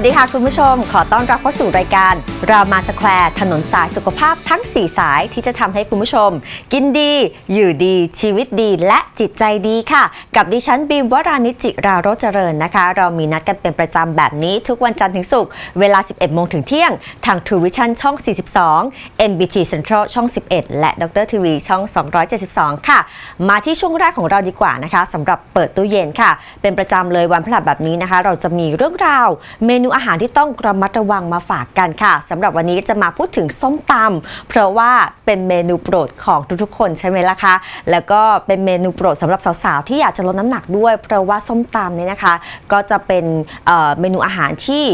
สวัสดีค่ะคุณผู้ชม ขอต้อนรับเข้าสู่รายการรามาสแควร์ถนนสายสุขภาพทั้ง 4 สายที่จะทำให้คุณผู้ชม กินดี อยู่ดี ชีวิตดี และจิตใจดีค่ะ กับดิฉันบีมวรานิจิราโรจเจริญนะคะ เรามีนัดกันเป็นประจำแบบนี้ทุกวันจันทร์ถึงศุกร์เวลา 11 โมงถึงเที่ยง ทาง True Vision ช่อง 42 NBT Central ช่อง 11 และดรทีวีช่อง 272 ค่ะ มาที่ช่วงแรกของเราดีกว่านะคะสำหรับเปิดตู้เย็นค่ะ เป็นประจำเลยวันพฤหัสแบบนี้นะคะ เราจะมีเรื่องราวเมนูอาหารที่ต้องระมัดระวังมาฝากกันค่ะสำหรับวันนี้จะมาพูดถึงส้มตำเพราะว่าเป็นเมนูโปรดของทุกๆคนใช่ไหมล่ะคะแล้วก็เป็นเมนูโปรดสำหรับสาวๆที่อยากจะลดน้ำหนักด้วย เพราะว่าส้มตำเนี่ยนะคะ ก็จะเป็นเเมนูอาหารที่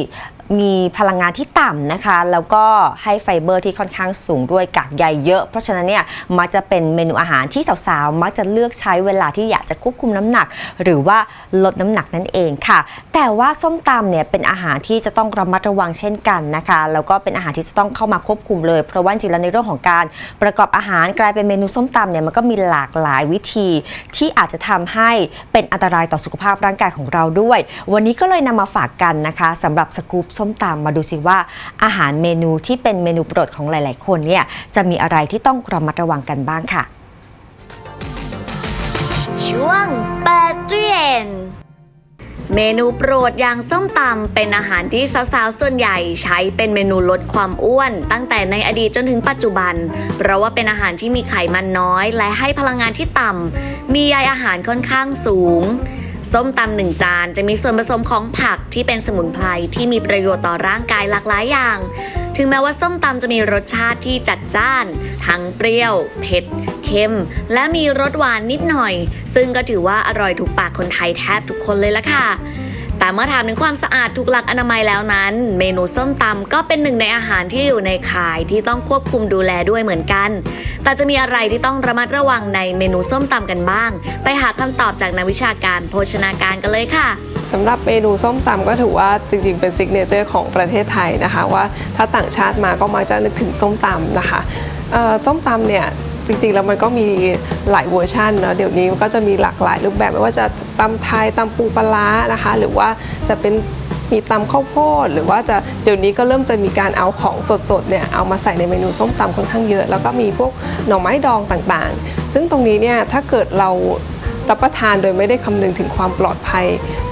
มีพลังงานที่ต่ำนะคะ แล้วก็ให้ไฟเบอร์ที่ค่อนข้างสูงด้วยกากใยเยอะ เพราะฉะนั้นเนี่ยมักจะเป็นเมนูอาหารที่สาวๆ มักจะเลือกใช้เวลาที่อยากจะควบคุมน้ำหนัก หรือว่าลดน้ำหนักนั่นเองค่ะ แต่ว่าส้มตำเนี่ยเป็นอาหารที่จะต้องระมัดระวังเช่นกันนะคะ แล้วก็เป็นอาหารที่จะต้องเข้ามาควบคุมเลย เพราะว่าจริงๆแล้วในเรื่องของการประกอบอาหารกลายเป็นเมนูส้มตำเนี่ยมันก็มีหลากหลายวิธี ที่อาจจะทำให้เป็นอันตรายต่อสุขภาพร่างกายของเราด้วย วันนี้ก็เลยนำมาฝากกันนะคะสำหรับสกู๊ปส้มตำมาดูสิว่าอาหารเมนูที่เป็นเมนูโปรดของหลาย ๆ คนเนี่ยจะมีอะไรที่ต้องระมัดระวังกันบ้างค่ะ ช่วงเปิดตู้เย็นเมนูโปรดอย่างส้มตำเป็นอาหารที่สาวๆ ส่วนใหญ่ใช้เป็นเมนูลดความอ้วน ตั้งแต่ในอดีตจนถึงปัจจุบัน เพราะว่าเป็นอาหารที่มีไขมันน้อย และให้พลังงานที่ต่ำมีใยอาหารค่อนข้างสูง ส้มตำหนึ่งจานจะมีส่วนผสมของผักที่เป็นสมุนไพรที่มีประโยชน์ต่อร่างกายหลากหลายอย่าง ถึงแม้ว่าส้มตำจะมีรสชาติที่จัดจ้าน ทั้งเปรี้ยว เผ็ด เค็ม และมีรสหวานนิดหน่อย ซึ่งก็ถือว่าอร่อยถูกปากคนไทยแทบทุกคนเลยละค่ะ แต่เมื่อถามถึงความสะอาดถูกหลักอนามัยแล้วนั้น เมนูส้มตำก็เป็นหนึ่งในอาหารที่อยู่ในขายที่ต้องควบคุมดูแลด้วยเหมือนกัน แต่จะมีอะไรที่ต้องระมัดระวังในเมนูส้มตำกันบ้าง ไปหาคำตอบจากนักวิชาการโภชนาการกันเลยค่ะสำหรับเมนูส้มตำก็ถือว่าจริงๆเป็นซิกเนเจอร์ของประเทศไทยนะคะว่าถ้าต่างชาติมาก็มักจะนึกถึงส้มตำนะคะส้มตำเนี่ย จริงๆ แล้วมันก็มีหลายเวอร์ชันเนาะเดี๋ยวนี้ก็จะมีหลากหลายรูปแบบไม่ว่าจะตำไทยตำปูปลานะคะ หรือว่าจะเป็นมีตำข้าวโพดหรือว่าจะเดี๋ยวนี้ก็เริ่มจะมีการเอาของสดๆเนี่ยเอามาใส่ในเมนูส้มตำค่อนข้างเยอะ แล้วก็มีพวกหน่อไม้ดองต่างๆ ซึ่งตรงนี้เนี่ยถ้าเกิดเรา รับประทานโดยไม่ได้คำนึงถึงความปลอดภัย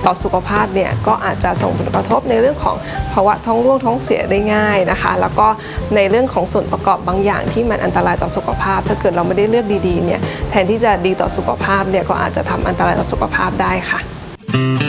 ต่อสุขภาพเนี่ยก็อาจจะส่งผลกระทบในเรื่องของภาวะท้องร่วงท้องเสียได้ง่ายนะคะ แล้วก็ในเรื่องของส่วนประกอบบางอย่างที่มันอันตรายต่อสุขภาพ ถ้าเกิดเราไม่ได้เลือกดีๆเนี่ยแทนที่จะดีต่อสุขภาพเนี่ยก็อาจจะทำอันตรายต่อสุขภาพได้ค่ะ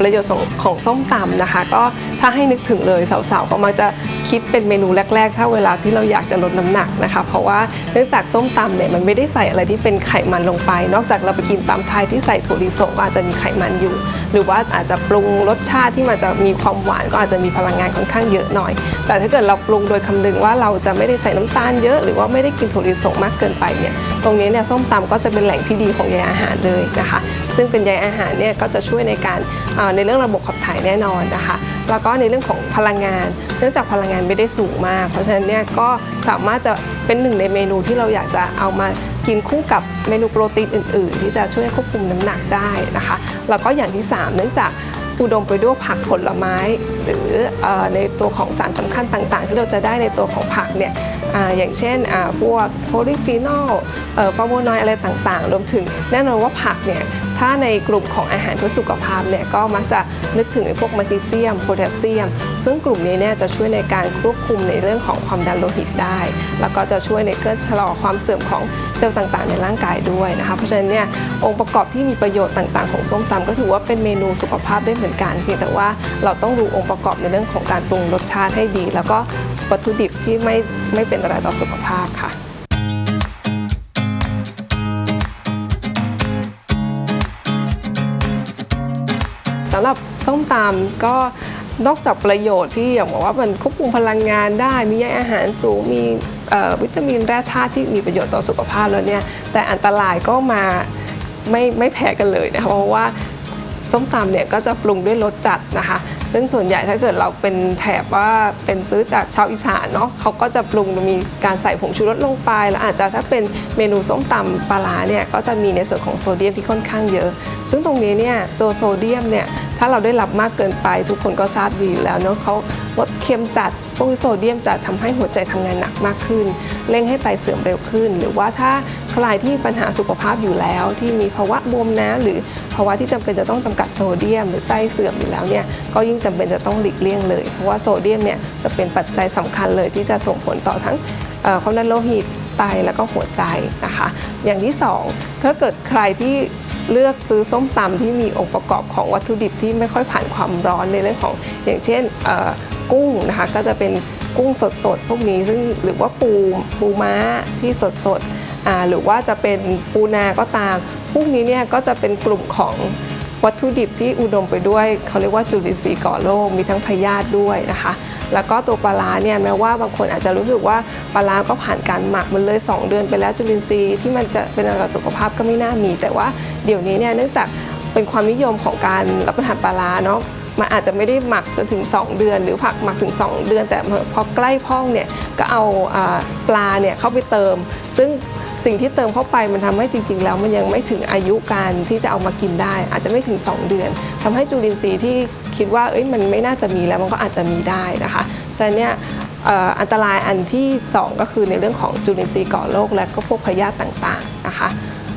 ประโยชน์ของของส้มตำนะคะ ก็ถ้าให้นึกถึงเลยสาวๆก็มักจะคิดเป็นเมนูแรก ๆ ถ้าเวลาที่เราอยากจะลดน้ำหนักนะคะ เพราะว่าเนื่องจากส้มตำเนี่ยมันไม่ได้ใส่อะไรที่เป็นไขมันลงไป นอกจากเราไปกินตำไทยที่ใส่ถั่วลิสงก็อาจจะมีไขมันอยู่ หรือว่าอาจจะปรุงรสชาติที่มันจะมีความหวานก็อาจจะมีพลังงานค่อนข้างเยอะหน่อย แต่ถ้าเกิดเราปรุงโดยคำนึงว่าเราจะไม่ได้ใส่น้ำตาลเยอะหรือว่าไม่ได้กินถั่วลิสงมากเกินไปเนี่ยตรงนี้เนี่ยส้มตำก็จะเป็นแหล่งที่ดีของใยอาหารเลยนะคะ ซึ่งเป็นใยอาหารเนี่ยก็จะช่วยในการในเรื่องระบบขับถ่ายแน่นอนนะคะ แล้วก็ในเรื่องของพลังงาน เนื่องจากพลังงานไม่ได้สูงมาก เพราะฉะนั้นเนี่ยก็สามารถจะเป็นหนึ่งในเมนูที่เราอยากจะเอามากินคู่กับเมนูโปรตีนอื่น ๆ ที่จะช่วยควบคุมน้ำหนักได้นะคะ แล้วก็อย่างที่ 3 เนื่องจากอุดมไปด้วยผักผลไม้ หรือในตัวของสารสำคัญต่าง ๆ ที่เราจะได้ในตัวของผักเนี่ยอย่างเช่นพวกโพลีฟีนอลฟลาโวนอยด์อะไรต่างๆ รวมถึงแน่นอนว่าผักเนี่ย ถ้าในกลุ่มของอาหารเพื่อสุขภาพเนี่ยก็มักจะนึกถึงพวกแมกนีเซียมโพแทสเซียม ซึ่งกลุ่มนี้เนี่ยจะช่วยในการควบคุมในเรื่องของความดันโลหิตได้ แล้วก็จะช่วยในเครื่องชะลอความเสื่อมของเซลล์ต่างๆ ในร่างกายด้วยนะคะเพราะฉะนั้นเนี่ยองค์ประกอบที่มีประโยชน์ต่างๆ ของส้มตำก็ถือว่าเป็นเมนูสุขภาพได้เหมือนกัน เพียงแต่ว่าเราต้องดูองค์ประกอบในเรื่องของการปรุงรสชาติให้ดี แล้วก็วัตถุดิบที่ไม่ไม่เป็นอะไรต่อสุขภาพค่ะำหรับส้มตำก็นอกจากประโยชน์ที่อย่างบอกว่ามันควบคุมพลังงานได้มีใยอาหารสูงมีวิตามินแร่ธาตุที่มีประโยชน์ต่อสุขภาพแล้วเนี่ยแต่อันตรายก็มาไม่ไม่แพ้กันเลยนะคะเพราะว่าส้มตำเนี่ยก็จะปรุงด้วยรสจัดนะคะ ซึ่งส่วนใหญ่ถ้าเกิดเราเป็นแถบว่าเป็นซื้อจากชาวอีสานเนาะเขาก็จะปรุงมีการใส่ผงชูรสลงไป แล้วอาจจะถ้าเป็นเมนูส้มตำปลาร้าเนี่ยก็จะมีในส่วนของโซเดียมที่ค่อนข้างเยอะ ซึ่งตรงนี้เนี่ยตัวโซเดียมเนี่ย ถ้าเราได้รับมากเกินไปทุกคนก็ทราบดีอยู่แล้วเนาะเขาลดเค็มจัดพวกโซเดียมจะทำให้หัวใจทำงานหนักมากขึ้นเร่งให้ไตเสื่อมเร็วขึ้น หรือว่าถ้าใครที่มีปัญหาสุขภาพอยู่แล้ว ที่มีภาวะบวมน้ำหรือภาวะที่จำเป็นจะต้องจำกัดโซเดียม หรือไตเสื่อมอยู่แล้วเนี่ยก็ยิ่งจำเป็นจะต้องหลีกเลี่ยงเลย เพราะว่าโซเดียมเนี่ยจะเป็นปัจจัยสำคัญเลยที่จะส่งผลต่อทั้งความดันโลหิต ไตแล้วก็หัวใจนะคะ อย่างที่สองถ้าเกิดใครที่เลือกซื้อส้มตำที่มีองค์ประกอบของวัตถุดิบที่ไม่ค่อยผ่านความร้อนในเรื่องของ อย่างเช่นกุ้งนะคะก็จะเป็นกุ้งสดๆ พวกนี้ซึ่งหรือว่าปูปูม้าที่สดๆหรือว่าจะเป็นปูนาก็ตามพวกนี้เนี่ยก็จะเป็นกลุ่มของ วัตถุดิบที่อุดมไปด้วยเขาเรียกว่าจุลินทรีย์ก่อโรคมีทั้งพยาธิด้วยนะคะ แล้วก็ตัวปลาเนี่ยแม้ว่าบางคนอาจจะรู้สึกว่าปลาร้าก็ผ่านการหมักมันเลย 2 เดือนไปแล้วจุลินทรีย์ที่มันจะเป็นอันตรายต่อสุขภาพก็ไม่น่ามี แต่ว่าเดี๋ยวนี้เนี่ยเนื่องจากเป็นความนิยมของการรับประทานปลาเนาะมันอาจจะไม่ได้หมักจนถึง 2 เดือน หรือผักหมักถึง 2 เดือน แต่พอใกล้พ่องเนี่ยก็เอาอ่าปลาเนี่ยเข้าไปเติม ซึ่ง สิ่งที่เติมเข้าไปมันทำให้จริง ๆ แล้วมันยังไม่ถึงอายุการที่จะเอามากินได้ อาจจะไม่ถึง 2 เดือนทำให้จุลินทรีย์ที่คิดว่าเอ้ยมันไม่น่าจะมีแล้วมันก็อาจจะมีได้นะคะฉะนั้นเนี่ยอันตรายอันที่ 2 ก็คือในเรื่องของจุลินทรีย์ก่อโรคและก็พวกพยาธิต่างๆนะคะ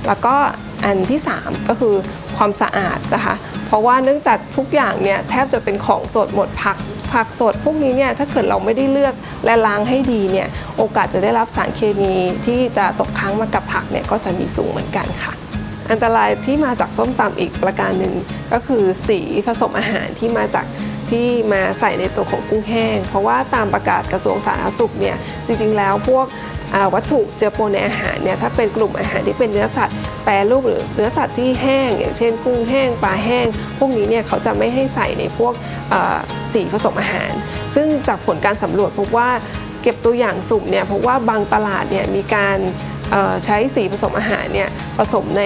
แล้วก็อันที่ 3 ก็คือความสะอาดนะคะ เพราะว่าเนื่องจากทุกอย่างเนี่ยแทบจะเป็นของสดหมดผักผักสดพวกนี้เนี่ยถ้าเกิดเราไม่ได้เลือกและล้างให้ดีเนี่ย โอกาสจะได้รับสารเคมีที่จะตกค้างมากับผักเนี่ยก็จะมีสูงเหมือนกันค่ะ อันตรายที่มาจากส้มตำอีกประการหนึ่งก็คือสีผสมอาหารที่มาจากที่มาใส่ในตัวของกุ้งแห้ง เพราะว่าตามประกาศกระทรวงสาธารณสุขเนี่ยจริงๆแล้วพวกวัตถุเจือปนในอาหารเนี่ยถ้าเป็นกลุ่มอาหารที่เป็นเนื้อสัตว์แปรรูปหรือเนื้อสัตว์ที่แห้ง อย่างเช่นกุ้งแห้งปลาแห้ง พวกนี้เนี่ยเขาจะไม่ให้ใส่ในพวกสีผสมอาหาร ซึ่งจากผลการสำรวจพบว่า เก็บตัวอย่างสุ่มเนี่ยพบว่าบางตลาดเนี่ยมีการใช้สีผสมอาหารเนี่ยผสมใน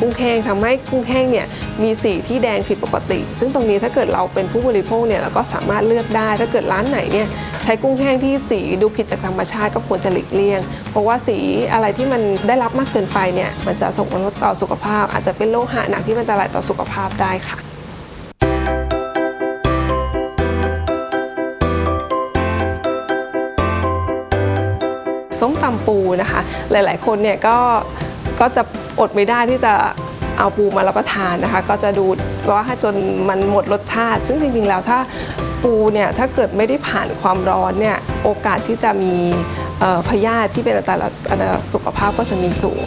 กุ้งแห้งทำให้กุ้งแห้งเนี่ยมีสีที่แดงผิดปกติ ซึ่งตรงนี้ถ้าเกิดเราเป็นผู้บริโภคเนี่ยเราก็สามารถเลือกได้ ถ้าเกิดร้านไหนเนี่ยใช้กุ้งแห้งที่สีดูผิดจากธรรมชาติก็ควรจะหลีกเลี่ยง เพราะว่าสีอะไรที่มันได้รับมากเกินไปเนี่ยมันจะส่งผลต่อสุขภาพ อาจจะเป็นโลหะหนักที่มันอันตรายต่อสุขภาพได้ค่ะำปูนะคะ หลายๆ คนเนี่ยก็ก็จะอดไม่ได้ที่จะเอาปูมารับประทานนะคะ ก็จะดูว่าให้จนมันหมดรสชาติ ซึ่งจริงๆแล้วถ้าปูเนี่ยถ้าเกิดไม่ได้ผ่านความร้อนเนี่ยโอกาสที่จะมีพยาธิที่เป็นอันตรายสุขภาพก็จะมีสูง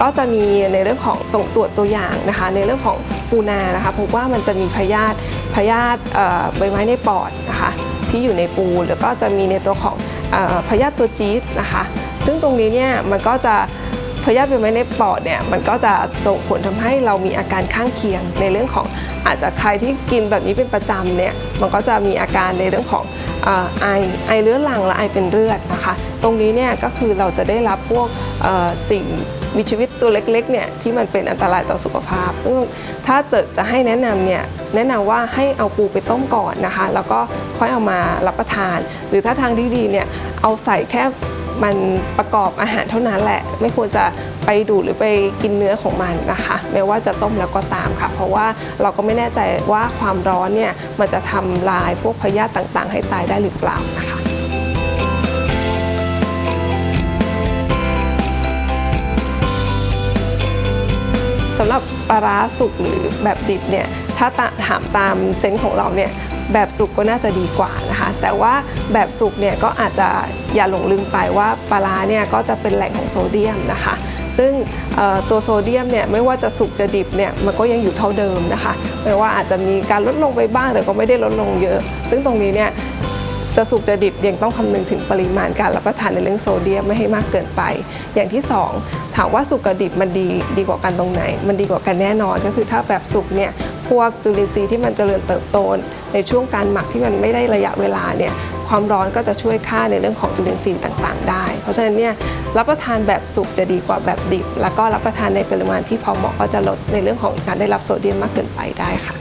ก็จะมีในเรื่องของส่งตรวจตัวอย่างนะคะ ในเรื่องของปูนานะคะพบว่ามันจะมีพยาธิพยาธิใบไม้ในปอดนะคะที่อยู่ในปูแล้วก็จะมีในตัวของอพยาธิตัวจี๊ดนะคะ ซึ่งตรงนี้เนี่ยมันก็จะพยาธิเป็นไม้ในปอดเนี่ยมันก็จะส่งผลทำให้เรามีอาการข้างเคียง ในเรื่องของอาจจะใครที่กินแบบนี้เป็นประจำเนี่ยมันก็จะมีอาการในเรื่องของอไอไอเรื้อรังและไอเป็นเลือดนะคะ ตรงนี้เนี่ยก็คือเราจะได้รับพวกสิ่งมีชีวิตตัวเล็กๆเนี่ยที่มันเป็นอันตรายต่อสุขภาพ ซึ่งถ้าเกิดจะให้แนะนำเนี่ยแนะนำว่าให้เอาปูไปต้มก่อนนะคะ แล้วก็ค่อยเอามารับประทาน หรือถ้าทางที่ดีเนี่ยเอาใส่แค่ มันประกอบอาหารเท่านั้นแหละ ไม่ควรจะไปดูดหรือไปกินเนื้อของมันนะคะ แม้ว่าจะต้มแล้วก็ตามค่ะ เพราะว่าเราก็ไม่แน่ใจว่าความร้อนเนี่ยมันจะทำลายพวกพยาธิต่างๆ ให้ตายได้หรือเปล่านะคะสำหรับปลาร้าสุกหรือแบบดิบเนี่ยถ้าตาถามตามเซนส์ของเราเนี่ย แบบสุกก็น่าจะดีกว่านะคะ แต่ว่าแบบสุกเนี่ยก็อาจจะอย่าหลงลืมไปว่าปลาร้าเนี่ยก็จะเป็นแหล่งของโซเดียมนะคะ ซึ่งตัวโซเดียมเนี่ยไม่ว่าจะสุกจะดิบเนี่ยมันก็ยังอยู่เท่าเดิมนะคะแม้ว่าอาจจะมีการลดลงไปบ้างแต่ก็ไม่ได้ลดลงเยอะ ซึ่งตรงนี้เนี่ยจะสุกจะดิบยังต้องคำนึงถึงปริมาณการรับประทานในเรื่องโซเดียมไม่ให้มากเกินไป อย่างที่ 2 ถามว่าสุกกับดิบมันดีดีกว่ากันตรงไหน มันดีกว่ากันแน่นอนก็คือถ้าแบบสุกเนี่ยพวกจุลินทรีย์ที่มันเจริญเติบโต ในช่วงการหมักที่มันไม่ได้ระยะเวลาเนี่ยความร้อนก็จะช่วยฆ่าในเรื่องของจุลินทรีย์ต่างๆ ได้ เพราะฉะนั้นเนี่ยรับประทานแบบสุกจะดีกว่าแบบดิบ แล้วก็รับประทานในปริมาณที่พอเหมาะก็จะลดในเรื่องของการได้รับโซเดียมมากเกินไปได้ค่ะ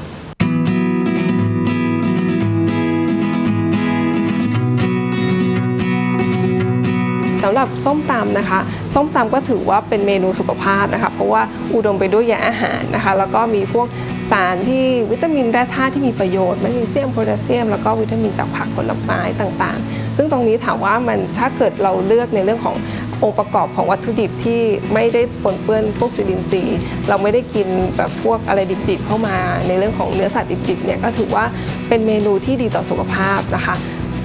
สำหรับส้มตำนะคะ ส้มตำก็ถือว่าเป็นเมนูสุขภาพนะคะ เพราะว่าอุดมไปด้วยแยาอาหารนะคะ แล้วก็มีพวก สารที่วิตามินแร่ธาตุที่มีประโยชน์แมกนีเซียมโพแทสเซียม แล้วก็วิตามินจากผักผลไม้ต่างๆ ซึ่งตรงนี้ถามว่ามันถ้าเกิดเราเลือกในเรื่องขององค์ประกอบของวัตถุดิบที่ไม่ได้ปนเปื้อนพวกจุลินทรีย์ เราไม่ได้กินแบบพวกอะไรดิบๆเข้ามาในเรื่องของเนื้อสัตว์ดิบๆเนี่ยก็ถือว่าเป็นเมนูที่ดีต่อสุขภาพนะคะ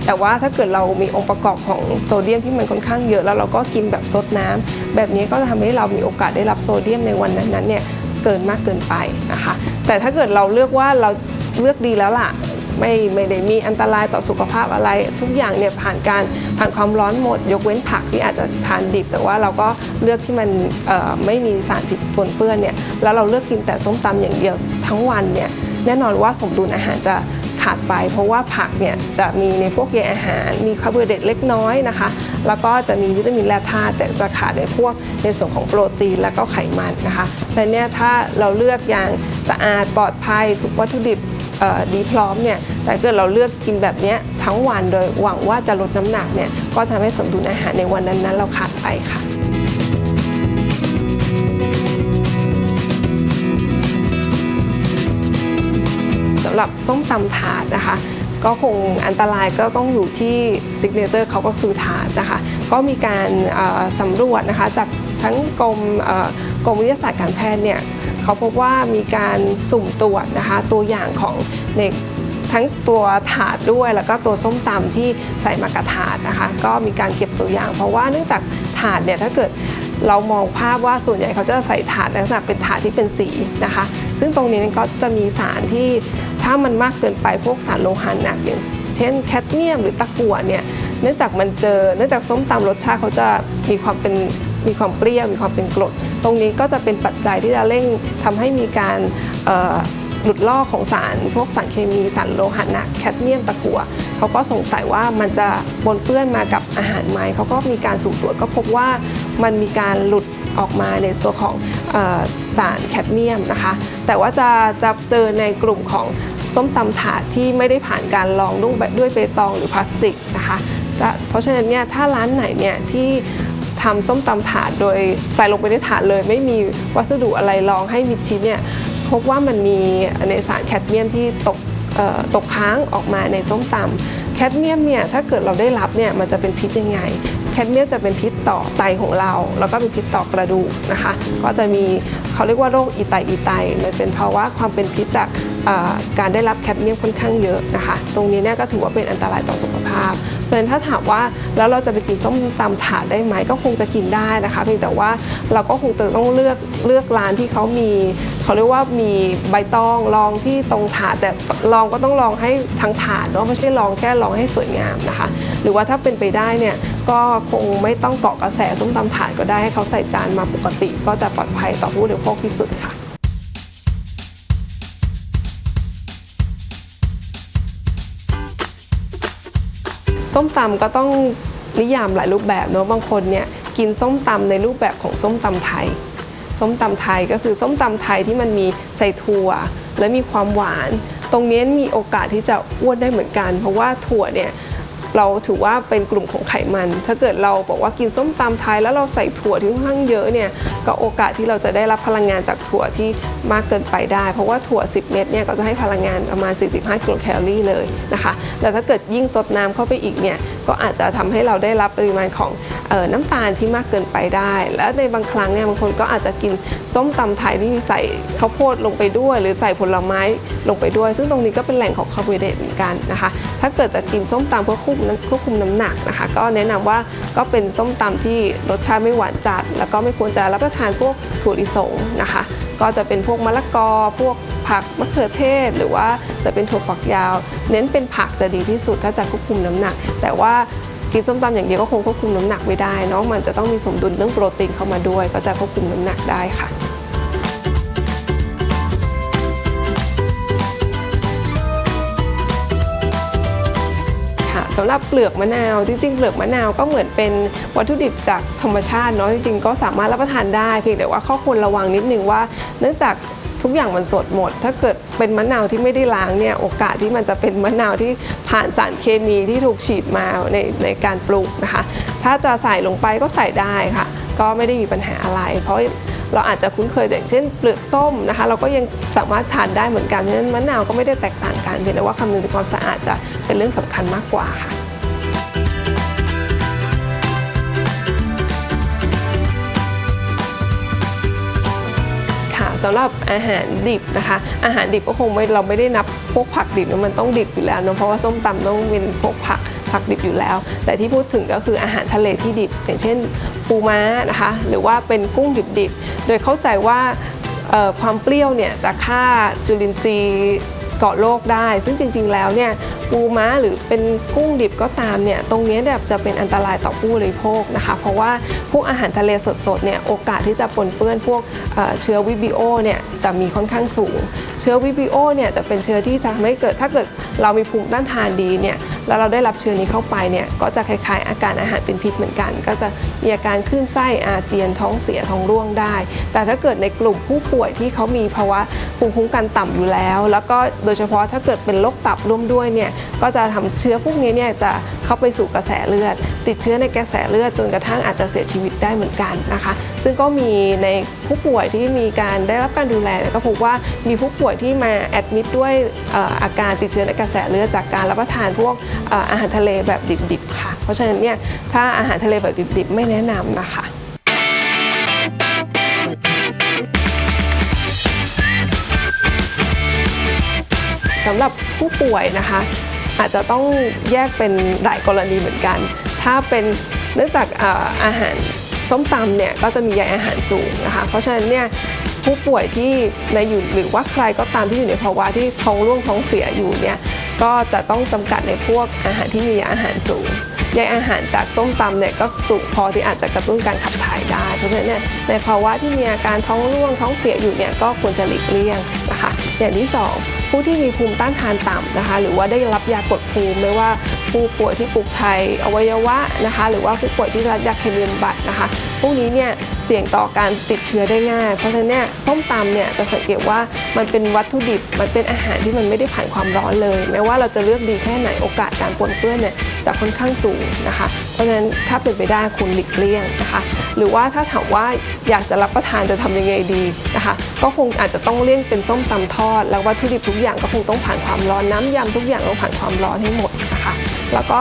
แต่ว่าถ้าเกิดเรามีองค์ประกอบของโซเดียมที่มันค่อนข้างเยอะแล้วเราก็กินแบบซดน้ำแบบนี้ก็จะทำให้เรามีโอกาสได้รับโซเดียมในวันนั้นๆเนี่ย เกินมากเกินไปนะคะ แต่ถ้าเกิดเราเลือกว่าเราเลือกดีแล้วล่ะไม่ไม่ได้มีอันตรายต่อสุขภาพอะไร ทุกอย่างเนี่ยผ่านการผ่านความร้อนหมด ยกเว้นผักที่อาจจะทานดิบ แต่ว่าเราก็เลือกที่มันไม่มีสารผิดปนเปื้อนเนี่ยแล้วเราเลือกกินแต่ส้มตำอย่างเดียวทั้งวันเนี่ยแน่นอนว่าสมดุลอาหารจะ ขาดไป เพราะว่าผักเนี่ยจะมีในพวกใยอาหาร มีคาร์โบไฮเดรตเล็กน้อยนะคะ แล้วก็จะมีวิตามินแร่ธาตุแต่จะขาดในพวกในส่วนของโปรตีนและก็ไขมันนะคะฉะนั้นเนี่ยถ้าเราเลือกอย่างสะอาดปลอดภัยทุกวัตถุดิบดีพร้อมเนี่ยแต่เกิดเราเลือกกินแบบนี้ทั้งวันโดยหวังว่าจะลดน้ำหนักเนี่ยก็ทำให้สมดุลอาหารในวันนั้นๆ เราขาดไปค่ะ หรับส้มตำถาดนะคะ ก็คงอันตรายก็ต้องอยู่ที่ซิกเนเจอร์เขาก็คือถาดนะคะ ก็มีการสำรวจนะคะจากทั้งกรมกรมวิทยาศาสตร์การแพทย์เนี่ยเขาพบว่ามีการสุ่มตรวจนะคะตัวอย่างของในทั้งตัวถาดด้วยแล้วก็ตัวส้มตำที่ใส่มากระถาดนะคะ ก็มีการเก็บตัวอย่าง เพราะว่าเนื่องจากถาดเนี่ยถ้าเกิดเรามองภาพว่าส่วนใหญ่เขาจะใส่ถาดลักษณะเป็นถาดที่เป็นสีนะคะ ซึ่งตรงนี้ก็จะมีสารที่ ถ้ามันมากเกินไปพวกสารโลหะหนักอย่างเช่นแคดเมียมหรือตะกั่วเนี่ยเนื่องจากมันเจอเนื่องจากส้มตำรสชาติเขาจะมีความเป็นมีความเปรี้ยวมีความเป็นกรด ตรงนี้ก็จะเป็นปัจจัยที่จะเร่งทำให้มีการหลุดลอกของสาร พวกสารเคมีสารโลหะหนักแคดเมียมตะกั่วเขาก็สงสัยว่ามันจะปนเปื้อนมากับอาหารไหมเขาก็มีการสุ่มตรวจก็พบว่ามันมีการหลุดออกมาในตัวของออสารแคดเมียมนะคะ แต่ว่าจะจะเจอในกลุ่มของ ส้มตำถาดที่ไม่ได้ผ่านการลองด้วยด้วยเบตองหรือพลาสติกนะคะ เพราะฉะนั้นเนี่ยถ้าร้านไหนเนี่ยที่ทำส้มตำถาดโดยใส่ลงไปในถาดเลย ไม่มีวัสดุอะไรรองให้มิดชิดเนี่ยพบว่ามันมีในสารแคดเมียมที่ตกตกค้างออกมาในส้มตำแคดเมียมเนี่ยถ้าเกิดเราได้รับเนี่ยมันจะเป็นพิษยังไงแคดเมียมจะเป็นพิษต่อไตของเรา แล้วก็เป็นพิษต่อกระดูกนะคะ ก็จะมีเขาเรียกว่าโรคอีไตอีไตมันเป็นภาวะความเป็นพิษจาก การได้รับแคดเมียมค่อนข้างเยอะนะคะ ตรงนี้เนี่ยก็ถือว่าเป็นอันตรายต่อสุขภาพ เพราะฉะนั้นถ้าถามว่าแล้วเราจะไปกินส้มตำถาดได้ไหมก็คงจะกินได้นะคะเพียงแต่ว่าเราก็คงจะต้องเลือกเลือกร้านที่เขามีเขาเรียกว่ามีใบตองรองที่ตรงถาดแต่ลองก็ต้องลองให้ทั้งถาดเนาะไม่ใช่ลองแค่ลองให้สวยงามนะคะ หรือว่าถ้าเป็นไปได้เนี่ยก็คงไม่ต้องเกาะกระแสส้มตำถาดก็ได้ให้เขาใส่จานมาปกติ ก็จะปลอดภัยต่อผู้บริโภคที่สุดค่ะ ส้มตำก็ต้องนิยามหลายรูปแบบเนาะบางคนเนี่ยกินส้มตำในรูปแบบของส้มตำไทย ส้มตำไทยก็คือส้มตำไทยที่มันมีใส่ถั่วและมีความหวาน ตรงนี้มีโอกาสที่จะอ้วนได้เหมือนกัน เพราะว่าถั่วเนี่ย เราถือว่าเป็นกลุ่มของไขมัน ถ้าเกิดเราบอกว่ากินส้มตำไทยแล้วเราใส่ถั่วที่ค่อนข้างเยอะเนี่ยก็โอกาสที่เราจะได้รับพลังงานจากถั่วที่มากเกินไปได้ เพราะว่าถั่ว 10 เม็ดเนี่ยก็จะให้พลังงานประมาณ 45 กิโลแคลอรี่เลยนะคะแต่ถ้าเกิดยิ่งสดน้ำเข้าไปอีกเนี่ย ก็อาจจะทำให้เราได้รับปริมาณของออน้ำตาลที่มากเกินไปได้ และในบางครั้งเนี่ยบางคนก็อาจจะกินส้มตำไทยที่ใส่ข้าวโพดลงไปด้วย หรือใส่ผลไม้ลงไปด้วย ซึ่งตรงนี้ก็เป็นแหล่งของคาร์โบไฮเดรตเหมือนกันนะคะ ถ้าเกิดจะกินส้มตำเพื่อควบคุมน้ำควบคุมน้ำหนักนะคะ ก็แนะนำว่าก็เป็นส้มตำที่รสชาติไม่หวานจัด แล้วก็ไม่ควรจะรับประทานพวกถั่วลิสงนะคะ ก็จะเป็นพวกมะละกอ พวกผักมะเขือเทศ หรือว่าจะเป็นถั่วฝักยาว เน้นเป็นผักจะดีที่สุดถ้าจะควบคุมน้ำหนัก แต่ว่ากินส้มตำอย่างเดียวก็คงควบคุมน้ำหนักไม่ได้เนาะมันจะต้องมีสมดุลเรื่องโปรตีนเข้ามาด้วย ก็จะควบคุมน้ำหนักได้ค่ะ สำหรับเปลือกมะนาวจริงๆ เปลือกมะนาวก็เหมือนเป็นวัตถุดิบจากธรรมชาติเนาะจริงๆ ก็สามารถรับประทานได้เพียงแต่ว่าข้อควรระวังนิดนึงว่า เนื่องจากทุกอย่างมันสดหมด ถ้าเกิดเป็นมะนาวที่ไม่ได้ล้างเนี่ยโอกาสที่มันจะเป็นมะนาวที่ผ่านสารเคมีที่ถูกฉีดมาในในการปลูกนะคะ ถ้าจะใส่ลงไปก็ใส่ได้ค่ะ ก็ไม่ได้มีปัญหาอะไร เพราะ เราอาจจะคุ้นเคยอย่างเช่นเปลือกส้มนะคะ เราก็ยังสามารถทานได้เหมือนกันเพราะฉะนั้นมะนาวก็ไม่ได้แตกต่างกันเพียงแต่ว่าคำนึงถึงความสะอาดจะเป็นเรื่องสำคัญมากกว่าค่ะสำหรับอาหารดิบนะคะ อาหารดิบก็คงไม่เราไม่ได้นับพวกผักดิบนะมันต้องดิบอยู่แล้วเนอะเพราะว่าส้มตำต้องเป็นพวกผัก ผักดิบอยู่แล้ว แต่ที่พูดถึงก็คืออาหารทะเลที่ดิบ อย่างเช่นปูม้านะคะหรือว่าเป็นกุ้งดิบๆ โดยเข้าใจว่าความเปรี้ยวเนี่ยจะฆ่าจุลินทรีย์เกาะโรคได้ ซึ่งจริงๆ แล้วเนี่ยปูม้าหรือเป็นกุ้งดิบก็ตามเนี่ยตรงนี้ยเนี่ยจะเป็นอันตรายต่อผู้บริโภคนะคะ เพราะว่าพวกอาหารทะเลสดๆเนี่ยโอกาสที่จะปนเปื้อนพวกเอ่อเชื้อวิบิโอเนี่ยจะมีค่อนข้างสูง เชื้อวิบิโอเนี่ยจะเป็นเชื้อที่จะทำให้เกิดถ้าเกิดเรามีภูมิต้านทานดีเนี่ย แล้วเราได้รับเชื้อนี้เข้าไปเนี่ยก็จะคล้ายๆ อาการอาหารเป็นพิษเหมือนกัน ก็จะมีอาการคลื่นไส้อาเจียนท้องเสียท้องร่วงได้ แต่ถ้าเกิดในกลุ่มผู้ป่วยที่เขามีภาวะภูมิคุ้มกันต่ำอยู่แล้ว แล้วก็โดยเฉพาะถ้าเกิดเป็นโรคตับร่วมด้วยเนี่ยก็จะทำเชื้อพวกนี้เนี่ยจะเข้าไปสู่กระแสเลือด ติดเชื้อในกระแสเลือดจนกระทั่งอาจจะเสียชีวิตได้เหมือนกันนะคะซึ่งก็มีในผู้ป่วยที่มีการได้รับการดูแลก็พบว่ามีผู้ป่วยที่มาแอดมิดด้วยอาการติดเชื้อในกระแสเลือดจากการรับประทานพวกอาหารทะเลแบบดิบๆค่ะ เพราะฉะนั้นเนี่ยถ้าอาหารทะเลแบบดิบๆ ไม่แนะนำนะคะสำหรับผู้ป่วยนะคะ อาจจะต้องแยกเป็นหลายกรณีเหมือนกัน ถ้าเป็นเนื่องจากอาหาร ส้มตำเนี่ยก็จะมีใยอาหารสูงนะคะ เพราะฉะนั้นเนี่ยผู้ป่วยที่ในอยู่หรือว่าใครก็ตามที่อยู่ในภาวะที่ท้องร่วงท้องเสียอยู่เนี่ยก็จะต้องจำกัดในพวกอาหารที่มีใยอาหารสูงใยอาหารจากส้มตำเนี่ยก็สูงพอที่อาจจะกระตุ้นการขับถ่ายได้ เพราะฉะนั้นเนี่ยในภาวะที่มีอาการท้องร่วงท้องเสียอยู่เนี่ยก็ควรจะหลีกเลี่ยงนะคะ อย่างที่สอง ผู้ที่มีภูมิต้านทานต่ำนะคะ หรือว่าได้รับยากดภูมิไม่ว่าผู้ป่วยที่ปลูกไทยอวัยวะนะคะ หรือว่าผู้ป่วยที่รับยาเคมีบำบัดนะคะพวกนี้เนี่ย เสี่ยงต่อการติดเชื้อได้ง่าย เพราะฉะนั้นเนี่ยส้มตำเนี่ยจะสังเกตว่ามันเป็นวัตถุดิบมันเป็นอาหารที่มันไม่ได้ผ่านความร้อนเลย แม้ว่าเราจะเลือกดีแค่ไหนโอกาสการปนเปื้อนเนี่ยจะค่อนข้างสูงนะคะ เพราะฉะนั้นถ้าเป็นไปได้คุณหลีกเลี่ยงนะคะ หรือว่าถ้าถามว่าอยากจะรับประทานจะทำยังไงดีนะคะ ก็คงอาจจะต้องเลี่ยงเป็นส้มตำทอด แล้ววัตถุดิบทุกอย่างก็คงต้องผ่านความร้อนน้ำยำทุกอย่างต้องผ่านความร้อนให้หมดนะคะ แล้วก็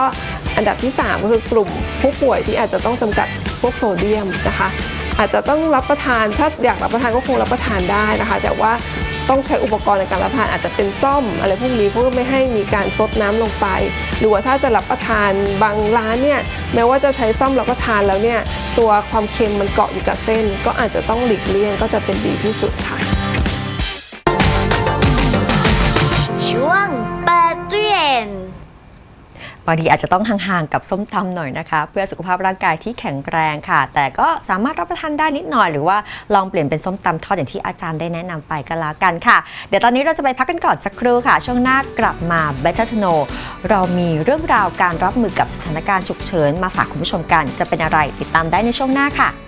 อันดับที่ 3 ก็คือกลุ่มผู้ป่วยที่อาจจะต้องจำกัดพวกโซเดียมนะคะ อาจจะต้องรับประทานถ้าอยากรับประทานก็คงรับประทานได้นะคะ แต่ว่าต้องใช้อุปกรณ์ในการรับประทานอาจจะเป็นซ่อมอะไรพวกนี้เพื่อไม่ให้มีการซดน้ำลงไป หรือว่าถ้าจะรับประทานบางร้านเนี่ยแม้ว่าจะใช้ซ่อมรับประทานแล้วเนี่ยตัวความเค็มมันเกาะอยู่กับเส้น ก็อาจจะต้องหลีกเลี่ยงก็จะเป็นดีที่สุดค่ะ บางทีอาจจะต้องห่างๆกับส้มตำหน่อยนะคะ เพื่อสุขภาพร่างกายที่แข็งแรงค่ะ แต่ก็สามารถรับประทานได้นิดหน่อย หรือว่าลองเปลี่ยนเป็นส้มตำทอดอย่างที่อาจารย์ได้แนะนำไปก็แล้วกันค่ะ เดี๋ยวตอนนี้เราจะไปพักกันก่อนสักครู่ค่ะ ช่วงหน้ากลับมา Better to Know เรามีเรื่องราวการรับมือกับสถานการณ์ฉุกเฉินมาฝากคุณผู้ชมกัน จะเป็นอะไรติดตามได้ในช่วงหน้าค่ะ